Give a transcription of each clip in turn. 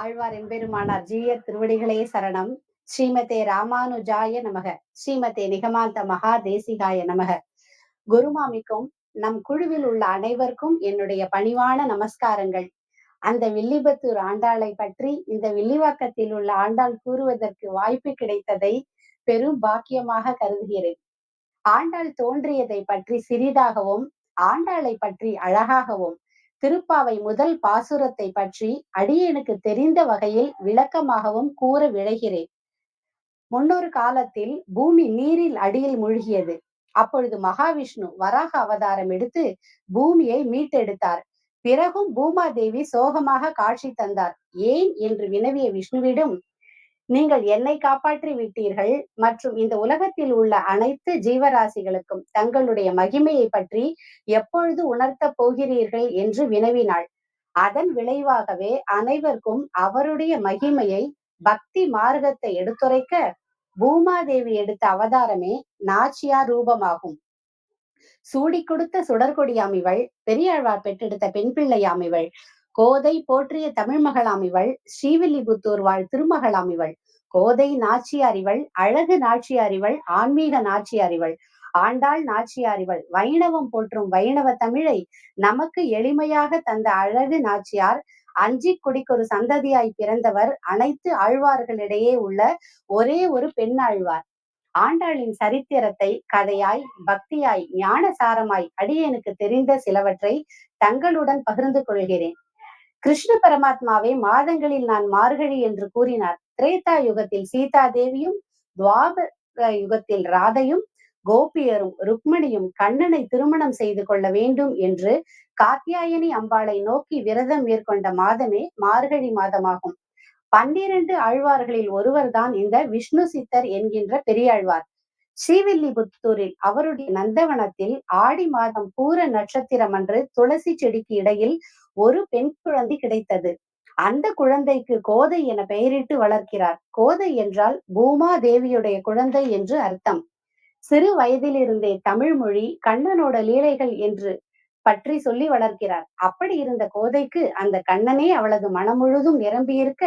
ஆழ்வார் எம்பெருமானார் ஜீயர் திருவடிகளே சரணம். ஸ்ரீமதே ராமானுஜாய நமக. ஸ்ரீமதே நிகமாந்த மகா தேசிகாய நமக. குருமாமிக்கும் நம் குழுவில் உள்ள அனைவருக்கும் என்னுடைய பணிவான நமஸ்காரங்கள். அந்த வில்லிபத்தூர் ஆண்டாளை பற்றி இந்த வில்லிவாக்கத்தில் உள்ள ஆண்டாள் கூறுவதற்கு வாய்ப்பு கிடைத்ததை பெரும் பாக்கியமாக கருதுகிறேன். ஆண்டாள் தோன்றியதை பற்றி சிறிதாகவும் ஆண்டாளை பற்றி அழகாகவும் திருப்பாவை முதல் பாசுரத்தை பற்றி அடியனுக்கு தெரிந்த வகையில் விளக்கமாகவும் கூற விழைகிறேன். முன்னொரு காலத்தில் பூமி நீரில் அடியில் மூழ்கியது. அப்பொழுது மகாவிஷ்ணு வராக அவதாரம் எடுத்து பூமியை மீட்டெடுத்தார். பிறகும் பூமாதேவி சோகமாக காட்சி தந்தார். ஏன் என்று வினவிய விஷ்ணுவிடம் நீங்கள் என்னை காப்பாற்றி விட்டீர்கள். மற்றும் இந்த உலகத்தில் உள்ள அனைத்து ஜீவராசிகளுக்கும் தங்களுடைய மகிமையை பற்றி எப்பொழுது உணர்த்தப் போகிறீர்கள் என்று வினவினாள். அதன் விளைவாகவே அனைவருக்கும் அவருடைய மகிமையை பக்தி மார்க்கத்தை எடுத்துரைக்க பூமாதேவி எடுத்த அவதாரமே நாச்சியார் ரூபமாகும். சூடி கொடுத்த சுடற்கொடியாமிவள் பெரியாழ்வார் பெற்றெடுத்த பெண் பிள்ளையாமிவள் கோதை போற்றிய தமிழ் மகளாமிவள் ஸ்ரீவில்லிபுத்தூர் வாழ் திருமகளாமிவள் கோதை நாச்சியாரிவள் அழகு நாச்சியாரிவள் ஆன்மீக நாச்சியாரிவள் ஆண்டாள் நாச்சியாரிவள் வைணவம் போற்றும் வைணவ தமிழை நமக்கு எளிமையாக தந்த அழகு நாச்சியார் அஞ்சி குடிக்கொரு சந்ததியாய் பிறந்தவர் அனைத்து ஆழ்வார்களிடையே உள்ள ஒரே ஒரு பெண் ஆழ்வார். ஆண்டாளின் சரித்திரத்தை கதையாய் பக்தியாய் ஞானசாரமாய் அடியேனுக்கு தெரிந்த சிலவற்றை தங்களுடன் பகிர்ந்து கொள்கிறேன். கிருஷ்ண பரமாத்மாவை மாதங்களில் நான் மார்கழி என்று கூறினார். திரேதா யுகத்தில் சீதா தேவியும் துவாபர யுகத்தில் ராதையும் கோபியரும் ருக்மணியும் கண்ணனை திருமணம் செய்து கொள்ள வேண்டும் என்று காத்தியாயனி அம்பாளை நோக்கி விரதம் மேற்கொண்ட மாதமே மார்கழி மாதமாகும். பன்னிரண்டு ஆழ்வார்களில் ஒருவர்தான் இந்த விஷ்ணு சித்தர் என்கின்ற பெரியாழ்வார். ஸ்ரீவில்லிபுத்தூரில் அவருடைய நந்தவனத்தில் ஆடி மாதம் பூர நட்சத்திரம் அன்று துளசி செடிக்கு இடையில் ஒரு பெண் குழந்தை கிடைத்தது. அந்த குழந்தைக்கு கோதை என பெயரிட்டு வளர்க்கிறார். கோதை என்றால் பூமா தேவியுடைய குழந்தை என்று அர்த்தம். சிறு வயதிலிருந்தே தமிழ் மொழி கண்ணனோட லீலைகள் என்று பற்றி சொல்லி வளர்க்கிறார். அப்படி இருந்த கோதைக்கு அந்த கண்ணனே அவளது மனம் முழுதும் நிரம்பியிருக்க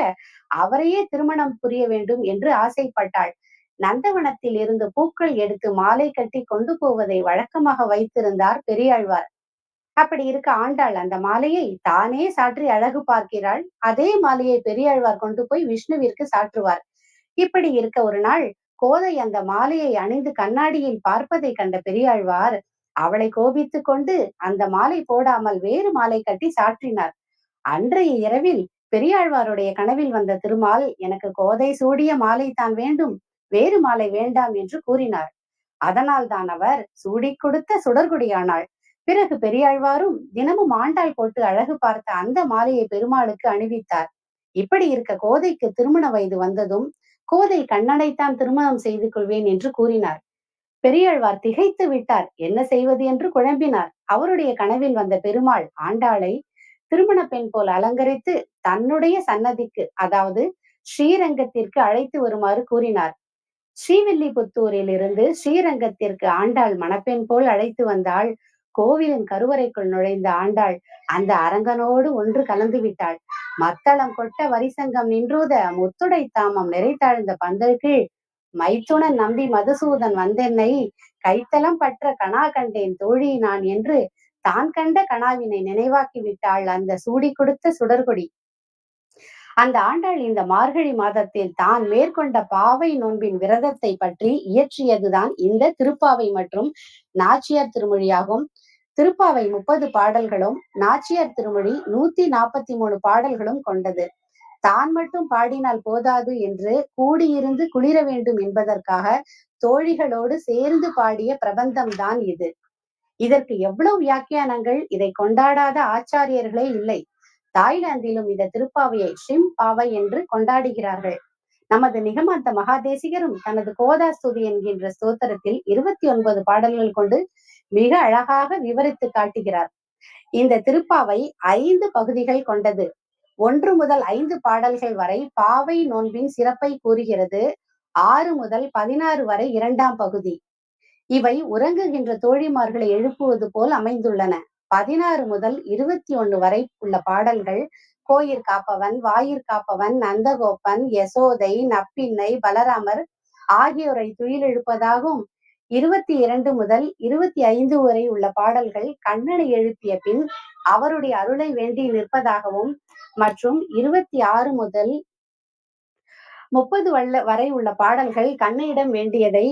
அவரையே திருமணம் புரிய வேண்டும் என்று ஆசைப்பட்டாள். நந்தவனத்தில் இருந்து பூக்கள் எடுத்து மாலை கட்டி கொண்டு போவதை வழக்கமாக வைத்திருந்தார் பெரியாழ்வார். அப்படி இருக்க ஆண்டாள் அந்த மாலையை தானே சாற்றி அழகு பார்க்கிறாள். அதே மாலையை பெரியாழ்வார் கொண்டு போய் விஷ்ணுவிற்கு சாற்றுவார். இப்படி இருக்க ஒரு நாள் கோதை அந்த மாலையை அணிந்து கண்ணாடியில் பார்ப்பதை கண்ட பெரியாழ்வார் அவளை கோபித்து கொண்டு அந்த மாலை போடாமல் வேறு மாலை கட்டி சாற்றினார். அன்றைய இரவில் பெரியாழ்வாருடைய கனவில் வந்த திருமால் எனக்கு கோதை சூடிய மாலை தான் வேண்டும் வேறு மாலை வேண்டாம் என்று கூறினார். அதனால் தான் அவர் சூடி கொடுத்த சுடர்குடியானாள். பிறகு பெரியாழ்வாரும் தினமும் ஆண்டாள் போட்டு அழகு பார்த்த அந்த மாலையை பெருமாளுக்கு அணிவித்தார். இப்படி இருக்க கோதைக்கு திருமண வயது வந்ததும் கோதை கண்ணனைத்தான் திருமணம் செய்து கொள்வேன் என்று கூறினார். பெரியாழ்வார் திகைத்து விட்டார். என்ன செய்வது என்று குழம்பினார். அவருடைய கனவில் வந்த பெருமாள் ஆண்டாளை திருமண பெண் போல் அலங்கரித்து தன்னுடைய சன்னதிக்கு அதாவது ஸ்ரீரங்கத்திற்கு அழைத்து வருமாறு கூறினார். ஸ்ரீவில்லிபுத்தூரில் இருந்து ஸ்ரீரங்கத்திற்கு ஆண்டாள் மணப்பெண் போல் அழைத்து வந்தாள் கோவிலின் கருவறைக்குள் நுழைந்த ஆண்டாள் அந்த அரங்கனோடு ஒன்று கலந்து விட்டாள். மத்தளம் கொட்ட வரிசங்கம் நின்றூத முத்துடை தாமம் நிறைத்தாழ்ந்த பந்தல் கீழ் மைத்துனன் நம்பி மதுசூதன் வந்தென்னை கைத்தலம் பற்ற கணா கண்டேன் தோழி நான் என்று தான் கண்ட கணாவினை நினைவாக்கி விட்டாள் அந்த சூடி கொடுத்த சுடர்கொடி. அந்த ஆண்டாள் இந்த மார்கழி மாதத்தில் தான் மேற்கொண்ட பாவை நோன்பின் விரதத்தை பற்றி இயற்றியதுதான் இந்த திருப்பாவை மற்றும் நாச்சியார் திருமொழியாகும். திருப்பாவை முப்பது பாடல்களும் நாச்சியார் திருமொழி நூத்தி நாற்பத்தி மூணு பாடல்களும் கொண்டது. தான் மட்டும் பாடினால் போதாது என்று கூடியிருந்து குளிர வேண்டும் என்பதற்காக தோழிகளோடு சேர்ந்து பாடிய பிரபந்தம் தான் இது. இதற்கு எவ்வளவு வியாக்கியானங்கள் இதை கொண்டாடாத ஆச்சாரியர்களே இல்லை. தாய்லாந்திலும் இந்த திருப்பாவையை ஷிம் பாவை என்று கொண்டாடுகிறார்கள். நமது நிகமாந்த மகாதேசிகரும் தனது கோதாஸ்துதி என்கின்ற ஸ்தோத்திரத்தில் இருபத்தி ஒன்பது பாடல்கள் கொண்டு மிக அழகாக விவரித்து காட்டுகிறார். இந்த திருப்பாவை ஐந்து பகுதிகள் கொண்டது. ஒன்று முதல் ஐந்து பாடல்கள் வரை பாவை நோன்பின் சிறப்பை கூறுகிறது. ஆறு முதல் பதினாறு வரை இரண்டாம் பகுதி. இவை உறங்குகின்ற தோழிமார்களை எழுப்புவது போல் அமைந்துள்ளன. பதினாறு முதல் இருபத்தி ஒன்று வரை உள்ள பாடல்கள் கோயிற் காப்பவன் வாயிற் காப்பவன் நந்தகோபன் யசோதை நப்பின்னை பலராமர் ஆகியோரை துயிலெழுப்பதாகும். இருபத்தி இரண்டு முதல் இருபத்தி ஐந்து வரை உள்ள பாடல்கள் கண்ணனை எழுப்பிய பின் அவருடைய அருளை வேண்டி நிற்பதாகவும் மற்றும் இருபத்தி ஆறு முதல் முப்பது வல்ல வரை உள்ள பாடல்கள் கண்ணையிடம் வேண்டியதை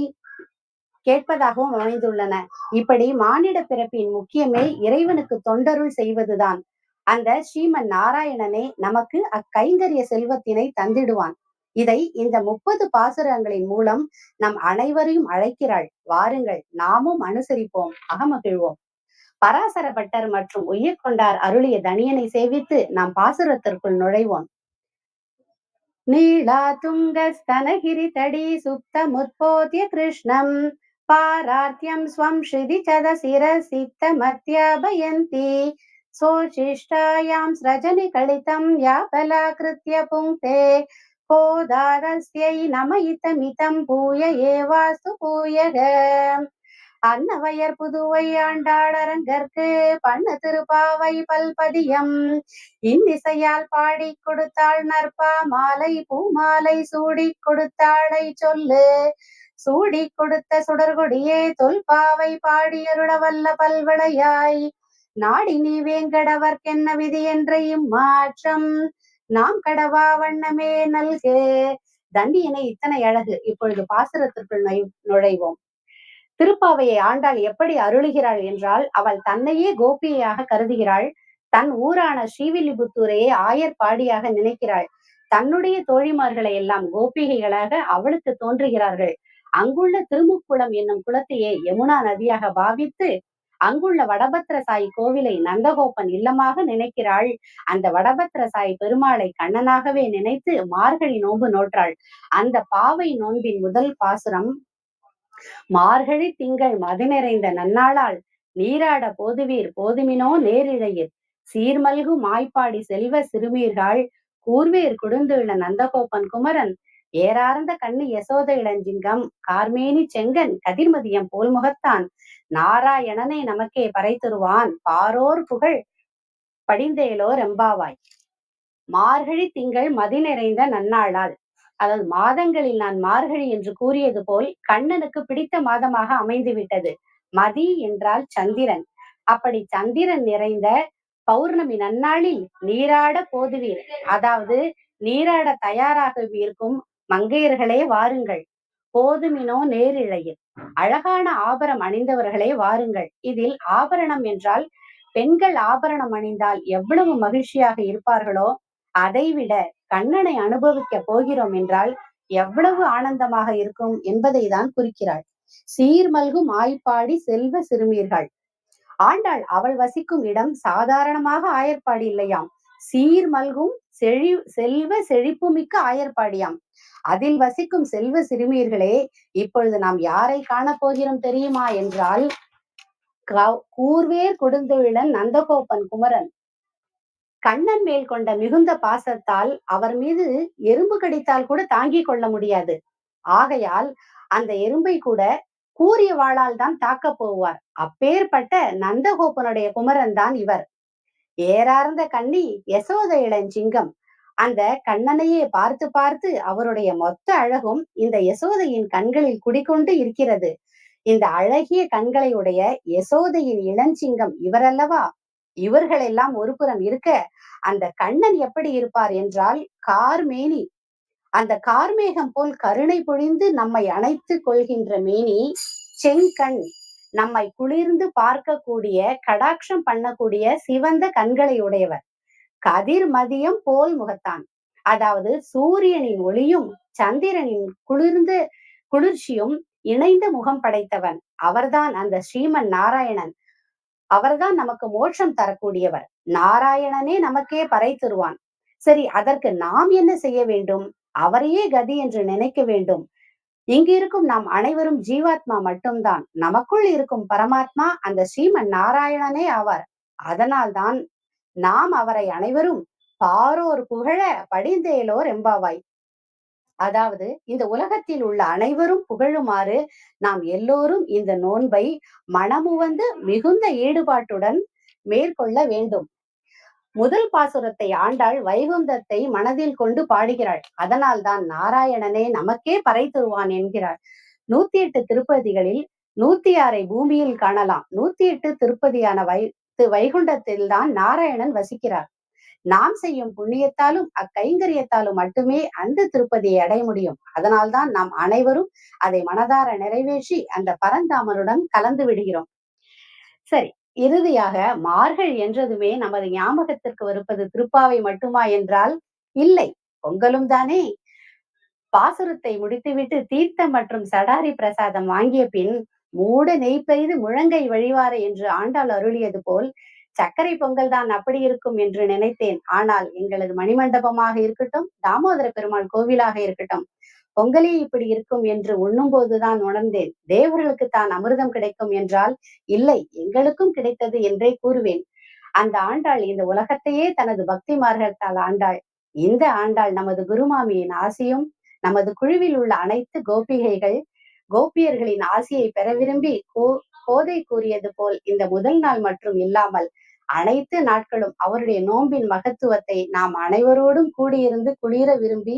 கேட்பதாகவும் அமைந்துள்ளன. இப்படி மானிட பிறப்பின் முக்கியமே இறைவனுக்கு தொண்டருள் செய்வதுதான். அந்த ஸ்ரீமன் நாராயணனே நமக்கு அக்கைங்கரிய செல்வத்தினை தந்திடுவான். இதை இந்த முப்பது பாசுரங்களின் மூலம் நம் அனைவரையும் அழைக்கிறாள். வாருங்கள் நாமும் அனுசரிப்போம் அகமகிழ்வோம். பராசர பட்டர் மற்றும் உயிர்கொண்டார் அருளிய தனியனை சேவித்து நாம் பாசுரத்திற்குள் நுழைவோம். நீலா துங்க ஸ்தனகிரி தடி சுப்த முற்போத்திய கிருஷ்ணம். பாரார்த்தியம் ஸ்வம் ஸ்ருதி சத சிர சித்த மத்தியாபயந்தி सोशिष्टायां स्रजनिकलितं यापलाकृत्य पुङ्क्ते கோதாரஸ்யை நமயித்தமிதம் பூய ஏவாஸ்து பூயக அன்னவயர் புதுவை ஆண்டாளரங்கற்கு பண்ண திருப்பாவை பல்பதியம் இந்திசையால் பாடி கொடுத்தாள் நற்பா மாலை பூமாலை சூடி கொடுத்தாளை சொல்லு சூடி கொடுத்த சுடர்கொடியே தொல்பாவை பாடியருட வல்ல பல்வளையாய் நாடி நீ வேங்கடவர்க்கென்ன விதி என்ற இம்மாற்றம் நாம் கடவா வண்ணமே நல்கு. தண்டியனை இத்தனை அழகு. இப்பொழுது பாசுரத்திற்குள் நுழைவோம். திருப்பாவையை ஆண்டாள் எப்படி அருளுகிறாள் என்றால் அவள் தன்னையே கோபியாக கருதுகிறாள். தன் ஊரான ஸ்ரீவில்லிபுத்தூரையே ஆயர் பாடியாக நினைக்கிறாள். தன்னுடைய தோழிமார்களை எல்லாம் கோபிகைகளாக அவளுக்கு தோன்றுகிறார்கள். அங்குள்ள திருமுக்குளம் என்னும் குளத்தையே யமுனா நதியாக பாவித்து அங்குள்ள வடபத்திர சாயி கோவிலை நந்தகோபன் இல்லமாக நினைக்கிறாள். அந்த வடபத்திர சாயி பெருமாளை கண்ணனாகவே நினைத்து மார்கழி நோன்பு நோற்றாள். அந்த பாவை நோன்பின் முதல் பாசுரம் மார்கழி திங்கள் மது நிறைந்த நன்னாளால் நீராட போதுவீர் போதுமினோ நேரிழையில் சீர்மல்கு மாய்ப்பாடி செல்வ சிறுமீர்கள் கூர்வேர் குடுந்துள்ள நந்தகோபன் குமரன் ஏறார்ந்த கண்ணு யசோத இளஞ்சிங்கம் கார்மேனி செங்கன் கதிர்மதியம் போல் முகத்தான் நாராயணனை நமக்கே பறைத்தருவான். பாரோர் புகழ் படிந்தேலோர் எம்பாவாய் மார்கழி திங்கள் மதி நிறைந்த நன்னாளால். அதாவது மாதங்களில் நான் மார்கழி என்று கூறியது போல் கண்ணனுக்கு பிடித்த மாதமாக அமைந்து விட்டது மதி என்றால் சந்திரன். அப்படி சந்திரன் நிறைந்த பௌர்ணமி நன்னாளில் நீராட போதுவீர். அதாவது நீராட தயாராக இருக்கும் மங்கையர்களே வாருங்கள். போதுமினோ நேரிழையில். அழகான ஆபரம் அணிந்தவர்களே வாருங்கள். இதில் ஆபரணம் என்றால் பெண்கள் ஆபரணம் அணிந்தால் எவ்வளவு மகிழ்ச்சியாக இருப்பார்களோ அதைவிட கண்ணனை அனுபவிக்க போகிறோம் என்றால் எவ்வளவு ஆனந்தமாக இருக்கும் என்பதை தான் குறிக்கிறாள். சீர்மல்கும் ஆய்ப்பாடி செல்வ சிறுமீர்கள் ஆண்டாள் அவள் வசிக்கும் இடம் சாதாரணமாக ஆயர்பாடி இல்லையாம். சீர்மல்கும் செழி செல்வ செழிப்புமிக்க ஆயர்பாடியாம். அதில் வசிக்கும் செல்வ சிறுமியர்களே இப்பொழுது நாம் யாரை காணப்போகிறோம் தெரியுமா என்றால் கூர்வேர் கொடுந்தொழிலன் நந்தகோபன் குமரன். கண்ணன் மேல் கொண்ட மிகுந்த பாசத்தால் அவர் மீது எறும்பு கடித்தால் கூட தாங்கிக் கொள்ள முடியாது. ஆகையால் அந்த எறும்பை கூட கூறிய வாளால் தான் தாக்க போவார் அப்பேற்பட்ட நந்தகோபனுடைய குமரன் தான் இவர். ஏறார்ந்த கண்ணி யசோத இளஞ்சிங்கம் அந்த கண்ணனையே பார்த்து பார்த்து அவருடைய மொத்த அழகும் இந்த யசோதையின் கண்களில் குடிக்கொண்டு இருக்கிறது. இந்த அழகிய கண்களை உடைய யசோதையின் இளஞ்சிங்கம் இவரல்லவா? இவர்களெல்லாம் ஒருபுறம் ஒரு புறம் இருக்க அந்த கண்ணன் எப்படி இருப்பார் என்றால் கார்மேனி. அந்த கார்மேகம் போல் கருணை பொழிந்து நம்மை அணைத்து கொள்கின்ற மேனி செங்கண். நம்மை குளிர்ந்து பார்க்கக்கூடிய கடாட்சம் பண்ணக்கூடிய சிவந்த கண்களை உடையவர். கதிர் மதியம் போல் முகத்தான். அதாவது சூரியனின் ஒளியும் சந்திரனின் குளிர்ந்த குளிர்ச்சியும் இணைந்த முகம் படைத்தவன். அவர்தான் அந்த ஸ்ரீமன் நாராயணன். அவர்தான் நமக்கு மோட்சம் தரக்கூடியவர். நாராயணனே நமக்கே பறை தருவான். சரி அதற்கு நாம் என்ன செய்ய வேண்டும்? அவரையே கதி என்று நினைக்க வேண்டும். இங்கு இருக்கும் நாம் அனைவரும் ஜீவாத்மா மட்டும்தான். நமக்குள் இருக்கும் பரமாத்மா அந்த ஸ்ரீமன் நாராயணனே ஆவார். அதனால்தான் நாம் அவரை அனைவரும் பாரோர் புகழ படிந்தேலோர் எம்பாவாய் அதாவது இந்த உலகத்தில் உள்ள அனைவரும் புகழுமாறு நாம் எல்லோரும் இந்த நோன்பை மனமுவந்து மிகுந்த ஈடுபாட்டுடன் மேற்கொள்ள வேண்டும். முதல் பாசுரத்தை ஆண்டாள் வைகுந்தத்தை மனதில் கொண்டு பாடுகிறாள். அதனால் தான் நாராயணனே நமக்கே பறை தருவான் என்கிறாள். நூத்தி எட்டு திருப்பதிகளில் நூத்தி ஆறை பூமியில் காணலாம். நூத்தி எட்டு திருப்பதியான வை வைகுண்டத்தில் தான் நாராயணன் வசிக்கிறார். நாம் செய்யும் புண்ணியத்தாலும் அக்கைங்கரியத்தாலும் மட்டுமே அந்த திருப்பதியை அடைய முடியும். அதனால்தான் நாம் அனைவரும் அதை மனதார நிறைவேற்றி அந்த பரந்தாமனுடன் கலந்து விடுகிறோம். சரி இறுதியாக மார்கள் என்றதுமே நமது ஞாபகத்திற்கு வருப்பது திருப்பாவை மட்டுமா என்றால் இல்லை பொங்கலும் தானே. பாசுரத்தை முடித்துவிட்டு தீர்த்தம் மற்றும் சடாரி பிரசாதம் வாங்கிய பின் மூட நெய் பெய்து முழங்கை வழிவார என்று ஆண்டாள் அருளியது போல் சர்க்கரை பொங்கல் தான் அப்படி இருக்கும் என்று நினைத்தேன். ஆனால் எங்களது மணிமண்டபமாக இருக்கட்டும் தாமோதர பெருமாள் கோவிலாக இருக்கட்டும் பொங்கலே இப்படி இருக்கும் என்று உண்ணும் போதுதான் உணர்ந்தேன். தேவர்களுக்கு தான் அமிர்தம் கிடைக்கும் என்றால் இல்லை எங்களுக்கும் கிடைத்தது என்றே கூறுவேன். அந்த ஆண்டாள் இந்த உலகத்தையே தனது பக்தி மார்க்கத்தால் ஆண்டாள். இந்த ஆண்டாள் நமது குருமாமியின் ஆசையும் நமது குழுவில் உள்ள அனைத்து கோபிகைகள் கோபியர்களின் ஆசையை பெற விரும்பி கோ கோதை கூறியது போல் இந்த முதல் நாள் மற்றும் இல்லாமல் அனைத்து நாட்களும் அவருடைய நோன்பின் மகத்துவத்தை நாம் அனைவரோடும் கூடியிருந்து குளிர விரும்பி